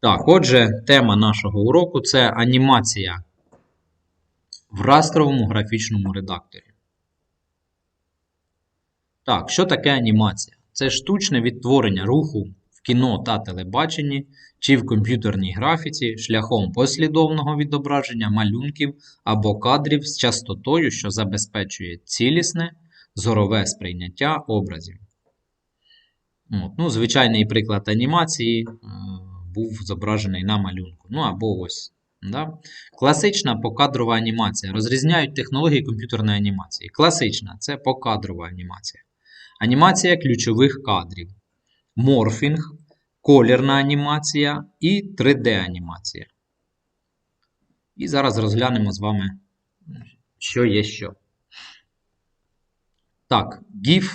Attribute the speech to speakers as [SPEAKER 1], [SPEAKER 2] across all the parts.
[SPEAKER 1] Так, отже, тема нашого уроку це анімація в растровому графічному редакторі. Так, що таке анімація? Це штучне відтворення руху в кіно та телебаченні чи в комп'ютерній графіці шляхом послідовного відображення малюнків або кадрів з частотою, що забезпечує цілісне зорове сприйняття образів. От, ну, звичайний приклад анімації був зображений на малюнку. Ну або ось. Да? Класична покадрова анімація. Розрізняють технології комп'ютерної анімації. Класична це покадрова анімація. Анімація ключових кадрів. Морфінг, колірна анімація і 3D-анімація. І зараз розглянемо з вами, що є що. Так, GIF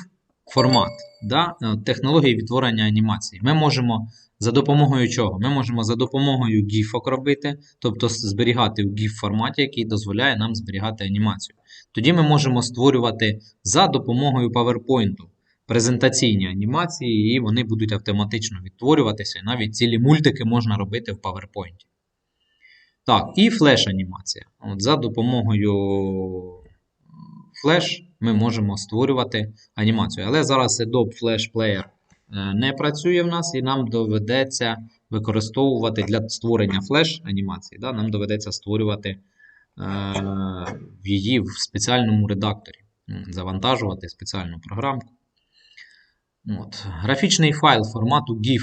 [SPEAKER 1] формат. Да? е, Технології відтворення анімації. Ми можемо за допомогою чого? Ми можемо за допомогою GIF робити, тобто зберігати в GIF форматі, який дозволяє нам зберігати анімацію. Тоді ми можемо створювати за допомогою PowerPoint презентаційні анімації, і вони будуть автоматично відтворюватися. І навіть цілі мультики можна робити в PowerPoint. Так, і флеш-анімація. За допомогою Flash ми можемо створювати анімацію. Але зараз Adobe Flash Player не працює в нас, і нам доведеться використовувати для створення флеш анімації. Да, нам доведеться створювати е, її в спеціальному редакторі, завантажувати спеціальну програмку. От. Графічний файл формату GIF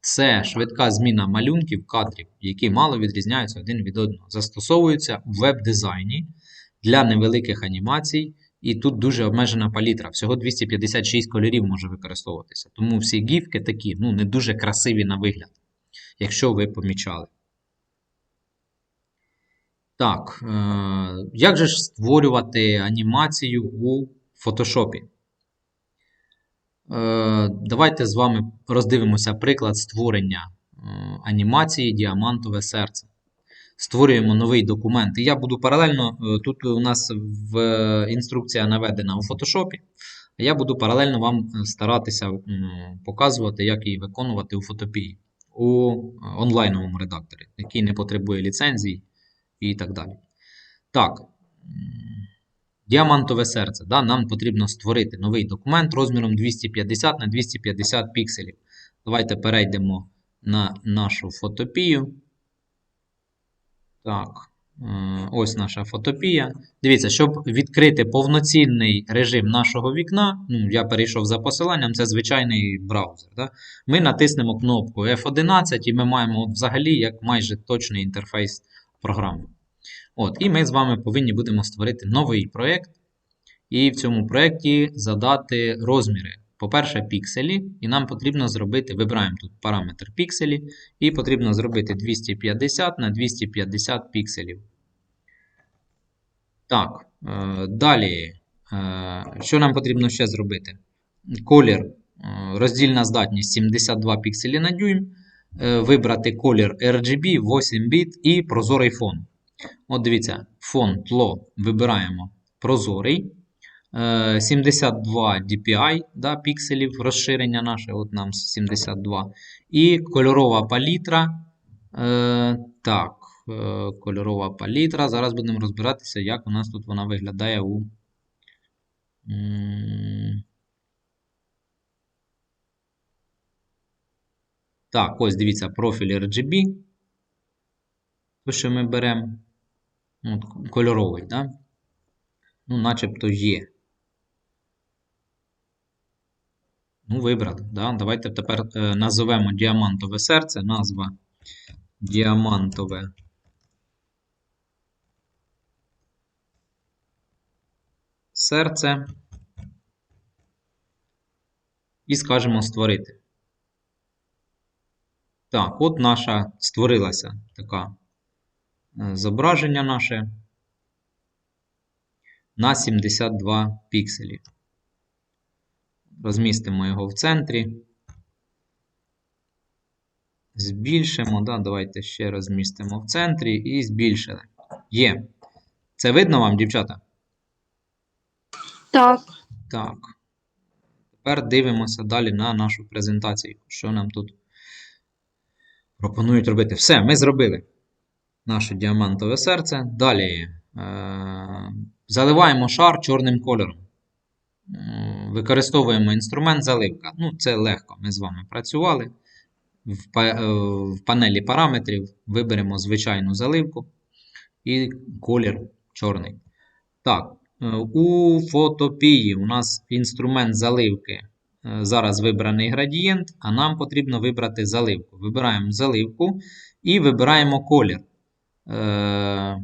[SPEAKER 1] це швидка зміна малюнків, кадрів, які мало відрізняються один від одного. Застосовуються в веб-дизайні для невеликих анімацій, і тут дуже обмежена палітра. Всього 256 кольорів може використовуватися. Тому всі гіфки такі ну, не дуже красиві на вигляд, якщо ви помічали. Так, е, як же ж створювати анімацію у фотошопі? Е, Давайте з вами роздивимося приклад створення е, анімації Діамантове серце. Створюємо новий документ. І я буду паралельно, е, тут у нас в е, інструкція наведена у фотошопі. Я буду паралельно вам е, старатися показувати, як її виконувати у фотопії у онлайновому редакторі, який не потребує ліцензій і так далі. Так. Діамантове серце. Да? Нам потрібно створити новий документ розміром 250 на 250 пікселів. Давайте перейдемо на нашу фотопію. Так, ось наша фотопія. Дивіться, щоб відкрити повноцінний режим нашого вікна, ну, я перейшов за посиланням, це звичайний браузер. Да? Ми натиснемо кнопку F11 і ми маємо взагалі як майже точний інтерфейс програми. От, і ми з вами повинні будемо створити новий проєкт. І в цьому проєкті задати розміри. По-перше, пікселі, і нам потрібно зробити, вибираємо тут параметр пікселі, і потрібно зробити 250 на 250 пікселів. Так, е, далі, е, що нам потрібно ще зробити? Колір, е, роздільна здатність 72 пікселі на дюйм. Вибрати колір RGB 8 біт і прозорий фон. От дивіться, фон тло вибираємо прозорий. Е, 72 DPI да, пікселів розширення наше, от нам 72. І кольорова палітра. Е, так, е, кольорова палітра. Зараз будемо розбиратися, як у нас тут вона виглядає у. Так, ось дивіться, профіль RGB. То, що ми беремо. Кольоровий, да? Ну, начебто є. Ну, вибрали. Да? Давайте тепер е, назовемо діамантове серце. Назва діамантове серце. І скажемо створити. Так, от наша створилася така е, зображення наше на 72 пікселі. Розмістимо його в центрі. Збільшимо, да, давайте ще розмістимо в центрі і збільшили. Є. Це видно вам, дівчата?
[SPEAKER 2] Так,
[SPEAKER 1] Так. Тепер дивимося далі на нашу презентацію. Що нам тут пропонують робити. Все, ми зробили наше діамантове серце. Далі е- заливаємо шар чорним кольором. Використовуємо інструмент заливка. Ну, це легко. Ми з вами працювали. В, е, панелі параметрів виберемо звичайну заливку і колір чорний. Так, е, у фотопії у нас інструмент заливки. Е, Зараз вибраний градієнт, а нам потрібно вибрати заливку. Вибираємо заливку і вибираємо колір. Е,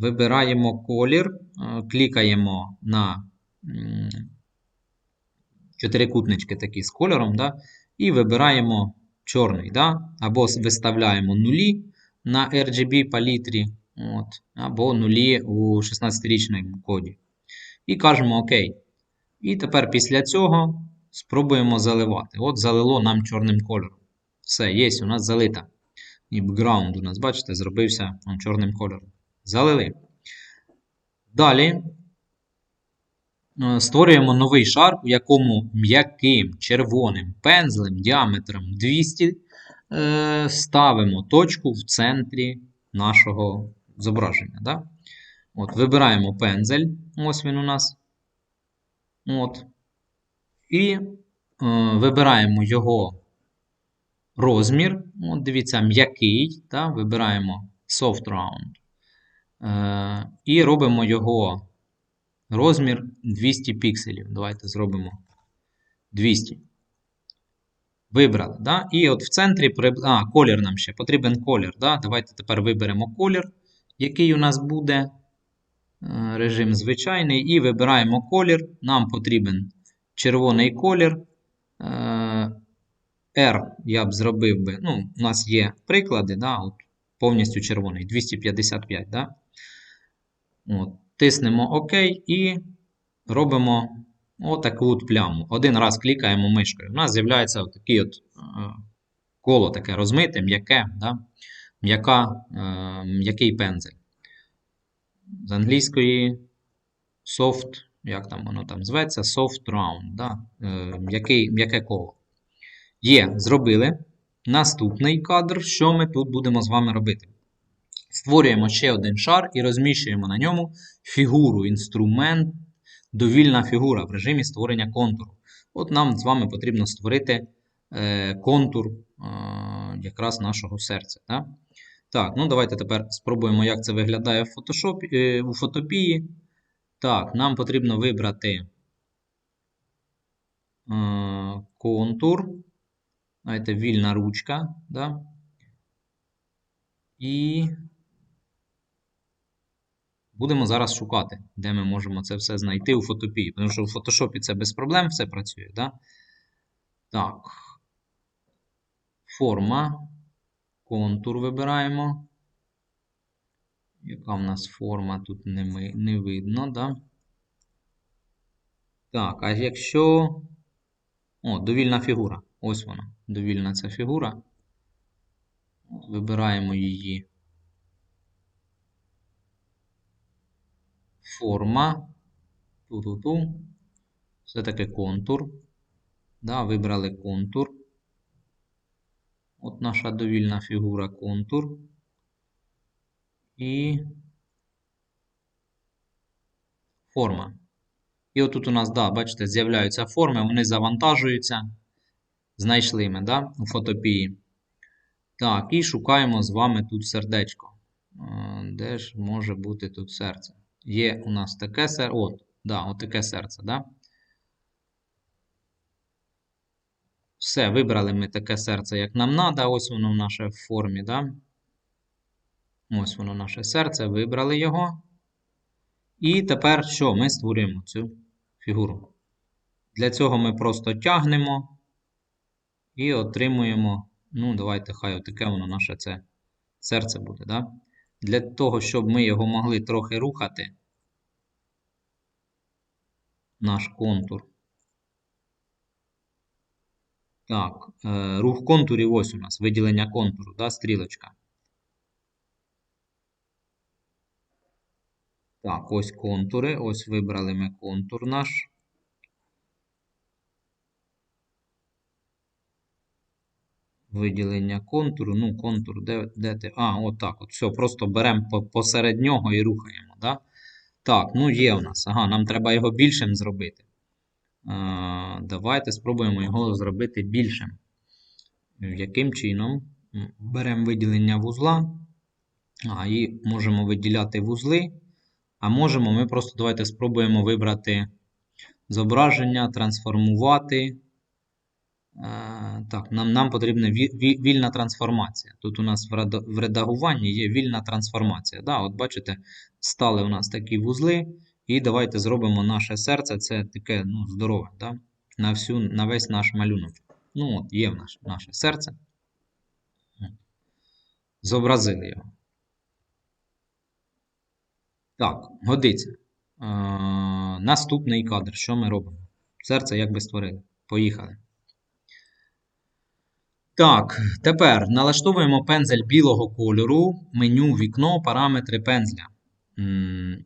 [SPEAKER 1] Вибираємо колір, е, клікаємо на чотирикутнички такі з кольором, да, і вибираємо чорний, да, або виставляємо нулі на RGB палітрі, от, або нулі у 16-річному коді. І кажемо ОК. І тепер після цього спробуємо заливати. От залило нам чорним кольором. Все, є, у нас залита. І бекграунд у нас, бачите, зробився чорним кольором. Залили. Далі е, створюємо новий шар, у якому м'яким червоним пензлем діаметром 200 е, ставимо точку в центрі нашого зображення. Да? От, вибираємо пензель, ось він у нас. От. І е, вибираємо його розмір. От, дивіться, м'який. Да? Вибираємо soft round. Е, і робимо його розмір 200 пікселів. Давайте зробимо 200. Вибрали. Да? І от в центрі а, колір нам ще потрібен колір. Да? Давайте тепер виберемо колір, який у нас буде. Е, Режим звичайний. І вибираємо колір. Нам потрібен червоний колір. Е, R я б зробив би. Ну, у нас є приклади, да, от, повністю червоний, 255. Да? От, тиснемо ОК і робимо отаку от пляму. Один раз клікаємо мишкою. У нас з'являється такий от е, коло таке розмите, м'яке, да? м'яка, е, м'який пензель. З англійської soft, як там воно там зветься, soft round, да? е, м'яке коло. Є, зробили. Наступний кадр, що ми тут будемо з вами робити? Створюємо ще один шар і розміщуємо на ньому фігуру, інструмент, довільна фігура в режимі створення контуру. От нам з вами потрібно створити е, контур е, якраз нашого серця. Да? Так, ну давайте тепер спробуємо, як це виглядає в Photoshop, е, у фотопії. Так, нам потрібно вибрати контур. Знаєте, вільна ручка. Да? І будемо зараз шукати, де ми можемо це все знайти у фотопії. Тому що у фотошопі це без проблем все працює. Да? Так. Форма. Контур вибираємо. Яка в нас форма тут не, ми, не видно, да? Так, а якщо. О, довільна фігура. Ось вона. Довільна ця фігура. Вибираємо її. Форма. Ту-ту-ту. Все таки контур. Да, вибрали контур. От наша довільна фігура контур. І форма. І отут у нас, да, бачите, з'являються форми, вони завантажуються. Знайшли ми, да, у фотопії. Так, і шукаємо з вами тут сердечко. Е, Де ж може бути тут серце? Є у нас таке серце. От, да, от таке серце, да? Все, вибрали ми таке серце, як нам треба. Ось воно в наше в формі, да? Ось воно наше серце, вибрали його. І тепер що? Ми створюємо цю фігуру. Для цього ми просто тягнемо і отримуємо. Ну, давайте, хай отаке воно наше це серце буде. Да? Для того, щоб ми його могли трохи рухати, наш контур. Так, е, рух контурів ось у нас, виділення контуру, да, стрілочка. Так, ось контури. Ось вибрали ми контур наш. Виділення контуру. Ну, контур, де, де ти? А, отак. От, все, просто беремо посеред нього і рухаємо. Да? Так, ну є у нас. Ага, нам треба його більшим зробити. А, давайте спробуємо його зробити більшим. Яким чином? Беремо виділення вузла. А, і можемо виділяти вузли. А можемо ми просто давайте спробуємо вибрати зображення, трансформувати. Е, Так, нам, нам потрібна ві- ві- вільна трансформація. Тут у нас в редагуванні є вільна трансформація. Да, от бачите, стали у нас такі вузли. І давайте зробимо наше серце. Це таке ну, здорове, да? на, всю, на весь наш малюнок. Ну, от, є в наш, наше серце. Зобразили його. Так, годиться. Е, наступний кадр. Що ми робимо? Серце як би створили. Поїхали. Так, тепер налаштовуємо пензель білого кольору, меню, вікно, параметри пензля.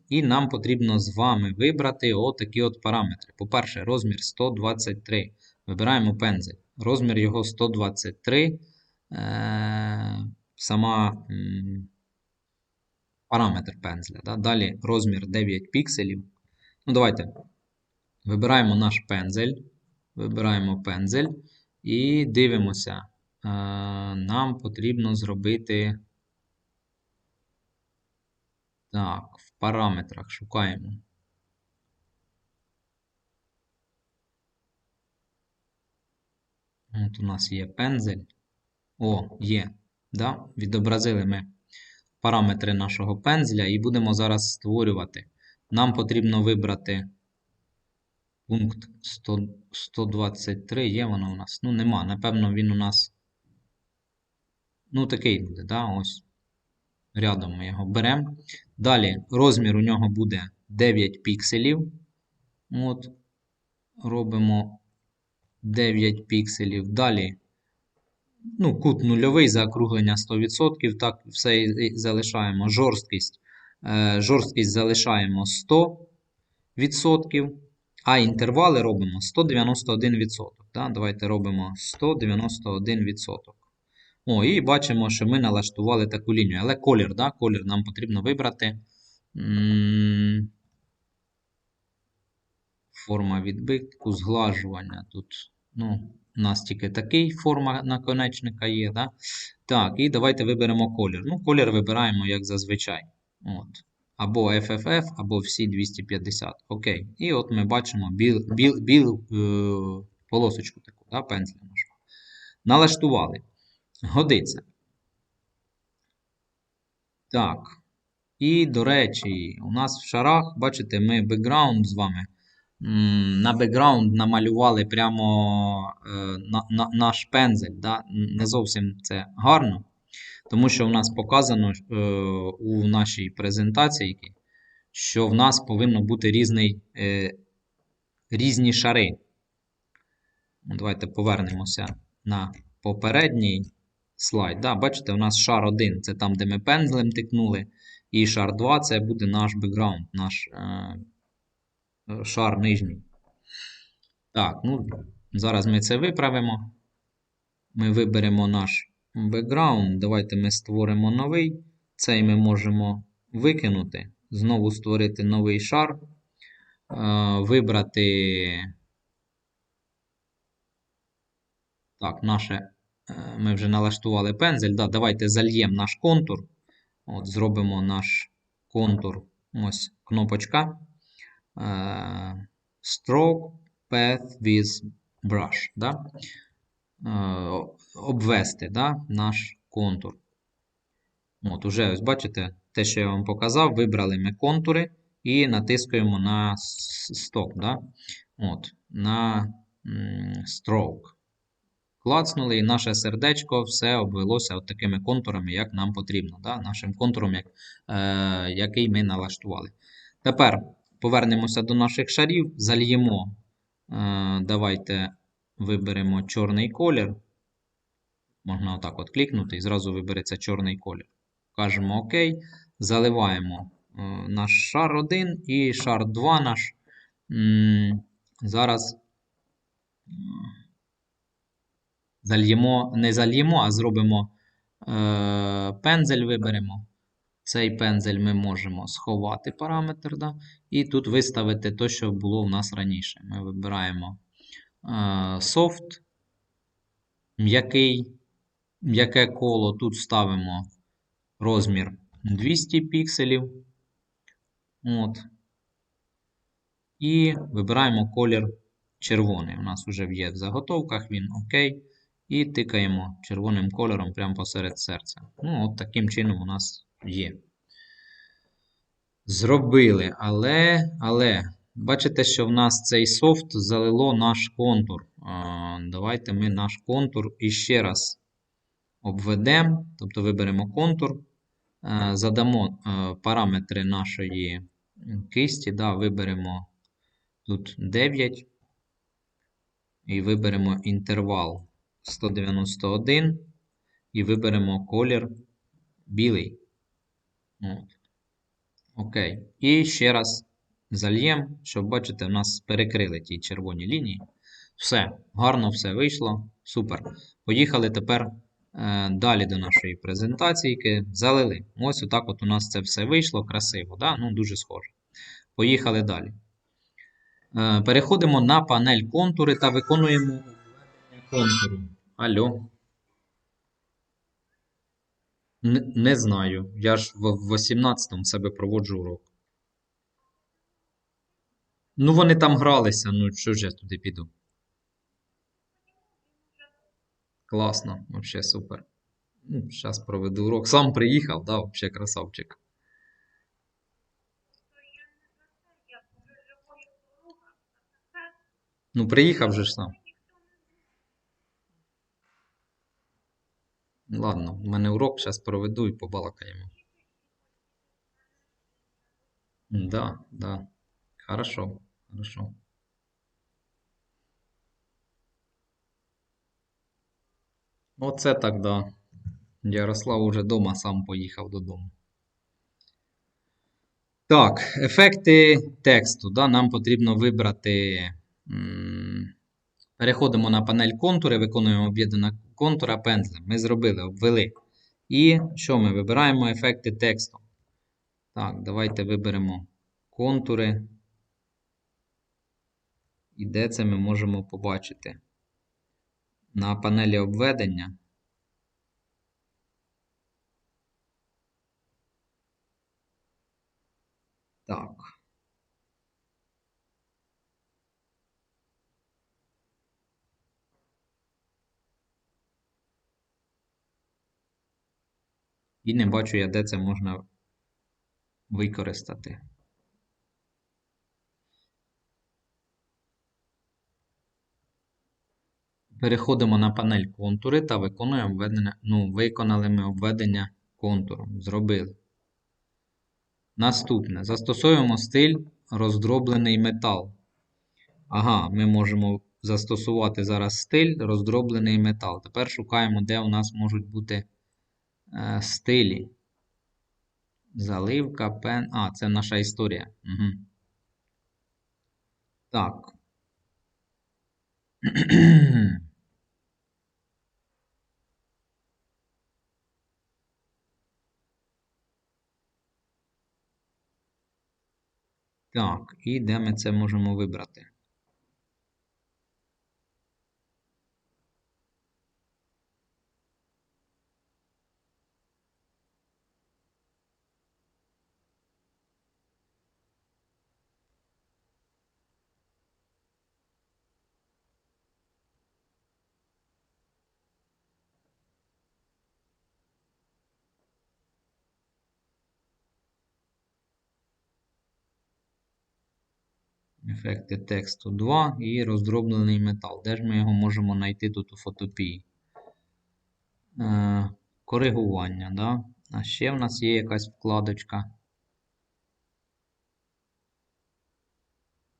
[SPEAKER 1] І нам потрібно з вами вибрати отакі от параметри. По-перше, розмір 123. Вибираємо пензель. Розмір його 123. Е, сама параметр пензля. Да? Далі розмір 9 пікселів. Ну, давайте вибираємо наш пензель. Вибираємо пензель і дивимося. Е, Нам потрібно зробити. Так, в параметрах шукаємо. От у нас є пензель. О, є. Да? Відобразили ми параметри нашого пензля і будемо зараз створювати. Нам потрібно вибрати пункт 100, 123. Є воно у нас? Ну, нема. Напевно, він у нас. Ну, такий буде, да? Ось. Рядом ми його беремо. Далі розмір у нього буде 9 пікселів. От. Робимо 9 пікселів. Далі. Ну, кут нульовий, заокруглення 100%. Так, все і залишаємо. Жорсткість. Е, жорсткість залишаємо 100%. А інтервали робимо 191%. Да? Давайте робимо 191%. О, і бачимо, що ми налаштували таку лінію. Але колір, да? колір нам потрібно вибрати. Форма відбитку, зглажування. Тут, ну, у нас тільки такий форма наконечника є. Да? Так, і давайте виберемо колір. Ну, колір вибираємо, як зазвичай. От. Або FFF, або всі 250. Окей. І от ми бачимо біл, біл, білу е, полосочку таку, да, пензля. Налаштували. Годиться. Так. І, до речі, у нас в шарах, бачите, ми бекграунд з вами. На бекграунд намалювали прямо е, на, на, наш пензель. Да? Не зовсім це гарно. Тому що в нас показано е, у нашій презентації, що в нас повинно бути різний, е, різні шари. Давайте повернемося на попередній слайд. Да, бачите, у нас шар 1 це там, де ми пензлем тикнули. І шар 2 це буде наш бекграунд, наш е, шар нижній. Так, ну, зараз ми це виправимо. Ми виберемо наш бекграунд. Давайте ми створимо новий. Цей ми можемо викинути. Знову створити новий шар. Е, Вибрати. Так, наше. Е, Ми вже налаштували пензель. Да, Давайте зальємо наш контур. От, Зробимо наш контур. Ось кнопочка. Е, Stroke Path with Brush. Да? Е, Обвести да, наш контур. От, уже ось бачите, те, що я вам показав, вибрали ми контури і натискаємо на стоп. Да? От, на stroke. Клацнули, і наше сердечко все обвелося от такими контурами, як нам потрібно. Да? Нашим контуром, як, е, який ми налаштували. Тепер повернемося до наших шарів, зальємо. Е, давайте виберемо чорний колір. Можна отак от клікнути і зразу вибереться чорний колір. Кажемо ОК. Заливаємо е, наш шар 1 і шар 2 наш. Зараз Зальємо, не зальємо, а зробимо е, пензель виберемо. Цей пензель ми можемо сховати параметр, да? і тут виставити те, що було в нас раніше. Ми вибираємо е, soft, м'який, м'яке коло. Тут ставимо розмір 200 пікселів. От. І вибираємо колір червоний. У нас вже є в заготовках, він ОК. І тикаємо червоним кольором прямо посеред серця. Ну, от таким чином у нас є. Зробили, але, але, бачите, що в нас цей софт залило наш контур. Давайте ми наш контур іще раз обведемо, тобто виберемо контур, задамо параметри нашої кисті, да, виберемо тут 9 і виберемо інтервал 191 і виберемо колір білий. От. Окей. І ще раз зальємо, щоб бачите, в нас перекрили ті червоні лінії. Все, гарно все вийшло. Супер. Поїхали тепер е, далі до нашої презентації. Залили. Ось отак от у нас це все вийшло. Красиво. Да? Ну, Дуже схоже. Поїхали далі. Е, переходимо на панель контури та виконуємо контуру. Алло. Не, не знаю. Я ж в 18-му себе проводжу урок. Ну, вони там гралися, ну що ж я туди піду. Класно, вообще супер. Ну, зараз проведу урок. Сам приїхав, да, вообще красавчик. Ну, приїхав же ж сам. Ладно, в мене урок зараз проведу і побалакаємо. Да, да. Хорошо, хорошо. Оце так, да. Ярослав уже дома сам поїхав додому. Так, ефекти тексту. Да, Нам потрібно вибрати. Переходимо на панель контури, виконуємо об'єднана контура пензлем. Ми зробили, обвели. І що ми вибираємо ефекти тексту? Так, давайте виберемо контури. І де це ми можемо побачити? На панелі обведення. Так. І не бачу я, де це можна використати. Переходимо на панель контури та виконуємо обведення, ну, виконали ми обведення контуром. Зробили. Наступне. Застосуємо стиль роздроблений метал. Ага, ми можемо застосувати зараз стиль роздроблений метал. Тепер шукаємо, де у нас можуть бути стилі. Заливка, пен. А, це наша історія. Угу. Так. Так, і де ми це можемо вибрати? Ефекти тексту 2 і роздроблений метал. Де ж ми його можемо знайти тут у фотопії? Е, коригування, да? А ще в нас є якась вкладочка.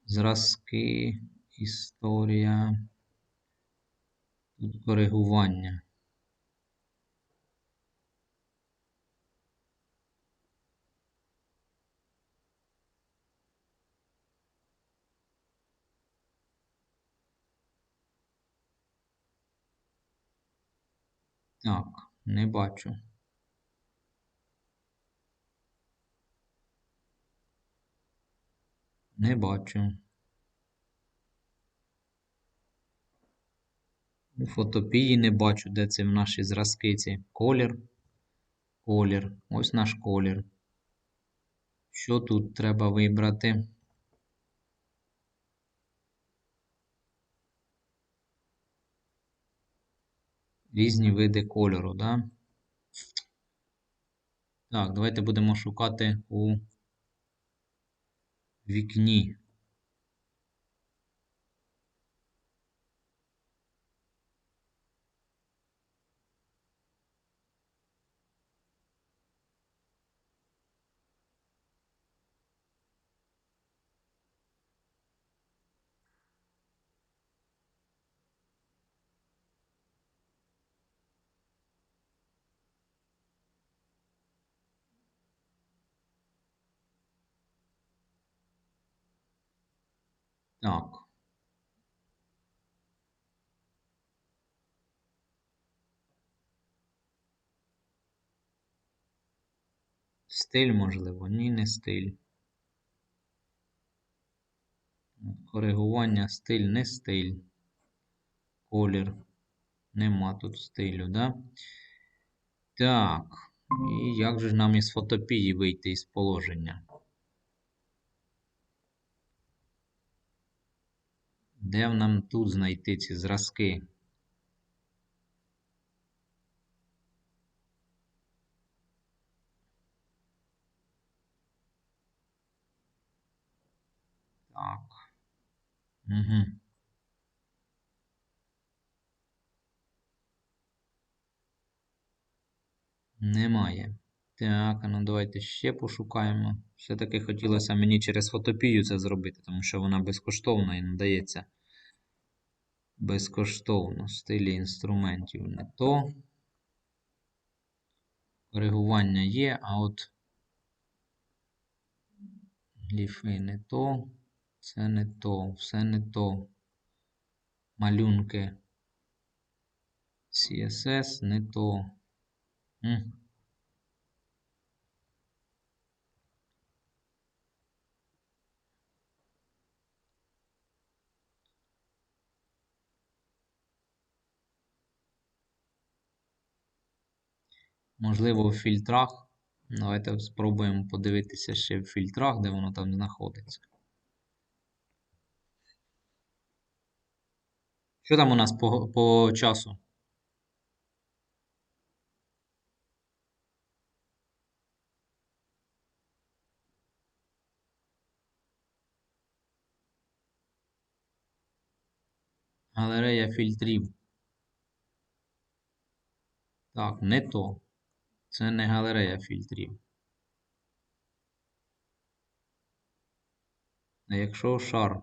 [SPEAKER 1] Зразки, історія. Тут коригування. Так, не бачу. Не бачу. У фотопії не бачу, де це в наші зразки ці. Колір. Колір. Ось наш колір. Що тут треба вибрати? Різні види кольору, да? Так, давайте будемо шукати у вікні. Так. Стиль, можливо, ні, не стиль. Коригування, стиль, не стиль. Колір. Нема тут стилю, да? Так. І як же нам із фотопії вийти із положення? Де нам тут знайти ці зразки? Так. Угу. Немає. Так, ну давайте ще пошукаємо. Все-таки хотілося мені через фотопію це зробити, тому що вона безкоштовна і надається безкоштовно. Стилі інструментів не то. Коригування є, а от гліфи не то. Це не то, все не то. Малюнки CSS не то. М. Можливо, в фільтрах. Давайте спробуємо подивитися ще в фільтрах, де воно там знаходиться. Що там у нас по, по часу? Галерея фільтрів. Так, не то. Це не галерея фільтрів. А якщо шар?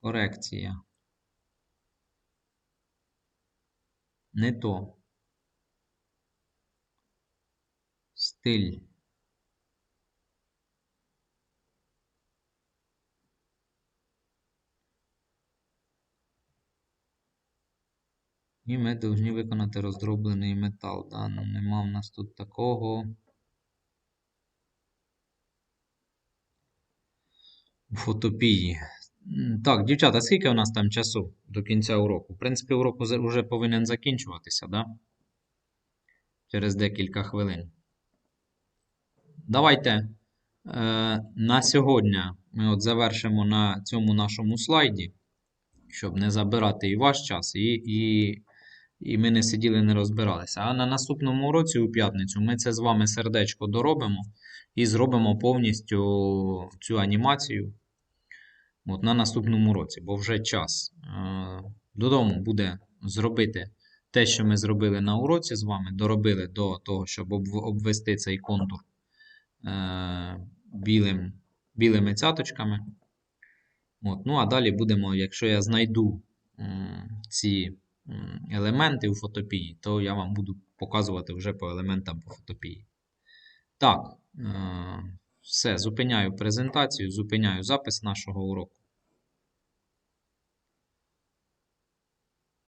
[SPEAKER 1] Корекція. Не то. Стиль. І ми повинні виконати роздроблений метал. Да? Ну, нема в нас тут такого. Фотопії. Так, дівчата, скільки у нас там часу до кінця уроку? В принципі, урок вже повинен закінчуватися, да? Через декілька хвилин. Давайте е, на сьогодні ми от завершимо на цьому нашому слайді, щоб не забирати і ваш час, і, і, і ми не сиділи, не розбиралися. А на наступному уроці, у п'ятницю, ми це з вами сердечко доробимо і зробимо повністю цю анімацію от, на наступному році, бо вже час. Е, Додому буде зробити те, що ми зробили на уроці з вами, доробили до того, щоб обвести цей контур е, білим, білими цяточками. От, ну, а далі будемо, якщо я знайду ці елементи у фотопії, то я вам буду показувати вже по елементам по фотопії. Так, е, все, зупиняю презентацію, зупиняю запис нашого уроку.